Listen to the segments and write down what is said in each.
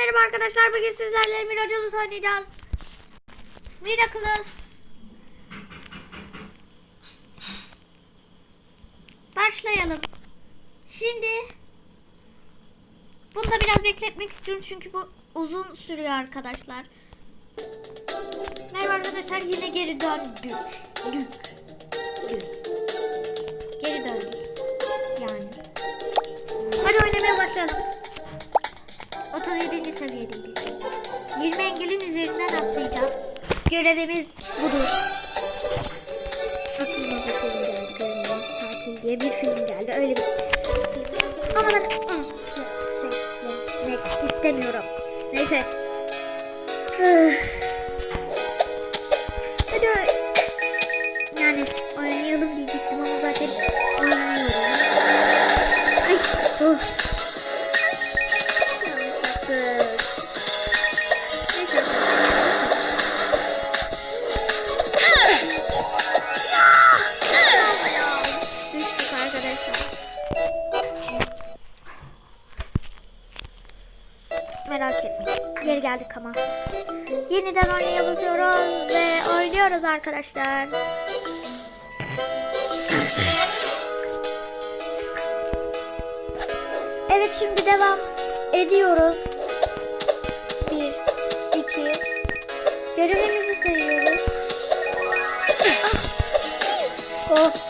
merhaba arkadaşlar. Bugün sizlerle Miraculous oynayacağız. Miraculous. Başlayalım. Şimdi bunu da biraz bekletmek istiyorum çünkü bu uzun sürüyor arkadaşlar. Merhaba arkadaşlar yine geri döndük. Dük. Görevimiz budur. Aklıma film geldi. Görevimiz tatil diye bir film geldi. Öyle bir Ama ben istemiyorum. Neyse. Geldik ama. Yeniden oynayabiliyoruz ve oynuyoruz arkadaşlar. Evet şimdi devam ediyoruz. Bir, iki. Görevimizi sayıyoruz. Ah. Oh.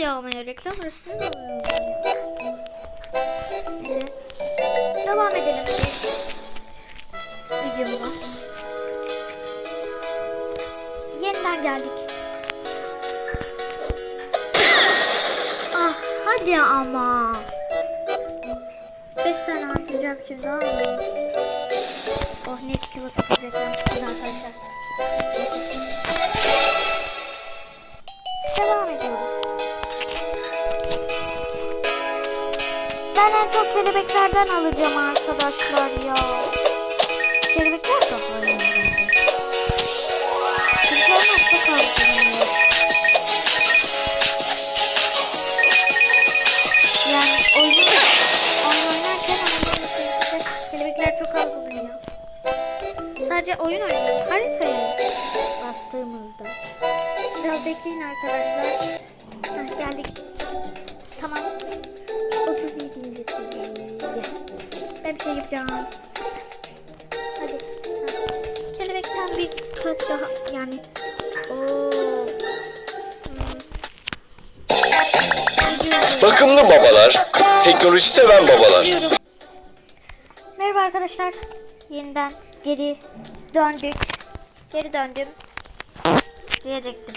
devam ediyor. Reklam arası. Neyse. Devam edelim. Videomuza. Yeniden geldik. Ah hadi ama. 5 tane atlayacağım şimdi ama. Oh ne çikolata kıracağım şimdi arkadaşlar. Devam ediyoruz. Ben en çok kelebeklerden alacağım arkadaşlar ya. Kelebekler önemli bence. Çünkü onlar çok bulunuyor. Yani oyunu oyun oynarken oyunun kelebekler çok az bulunuyor. Sadece oyun oynuyor. Haritaya bastığımızda. Biraz bekleyin arkadaşlar. Heh, geldik. Yapacağım. Hadi. Kelebekten bir kat daha yani. Oo. Bakımlı babalar, teknoloji seven babalar. Merhaba arkadaşlar. Yeniden geri döndük. Geri döndüm. Diyecektim.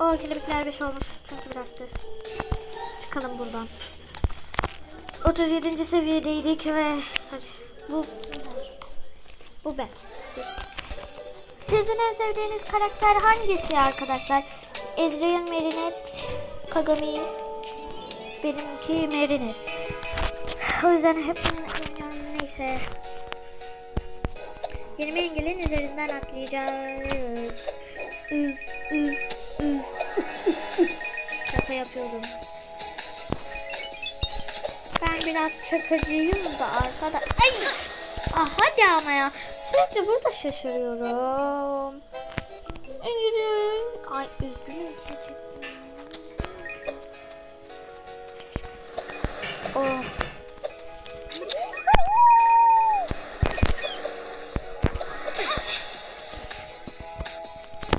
O kelebekler 5 olmuş. Çünkü bıraktı. Çıkalım buradan. 37. seviyedeydik ve bu bu ben. Sizin en sevdiğiniz karakter hangisi arkadaşlar? Adrian, Marinette, Kagami, benimki Marinette. O yüzden hep neyse. 20 engelin üzerinden atlayacağız. Üz, üz, üz. Şaka yapıyorum. Biraz şakacıyım da arkada. Ay! Ah hadi ama ya. Sürekli burada şaşırıyorum. Üzgünüm. Ay üzgünüm. Oh.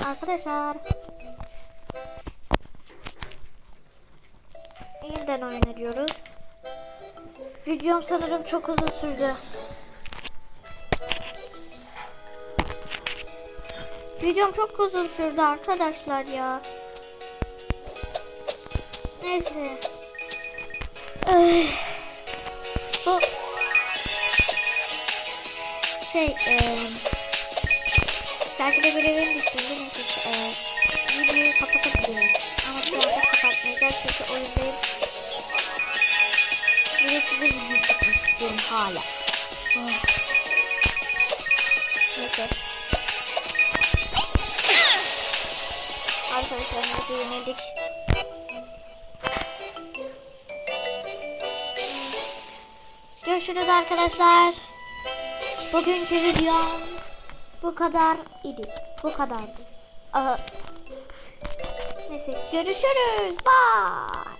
Arkadaşlar. Yeniden oyun. Videom sanırım çok uzun sürdü. Videom çok uzun sürdü arkadaşlar ya. Neyse. Ay. Bu şey eee belki de görevim bittiğinde neyse eee videoyu kapatabilirim. Ama şu anda kapatmayacağız çünkü oyundayım. Size video istiyorum hala. Neyse. Arkadaşlar hadi yenildik. Görüşürüz arkadaşlar. Bugünkü videom bu kadar idi. Bu kadardı. Aha. Neyse görüşürüz. Bye.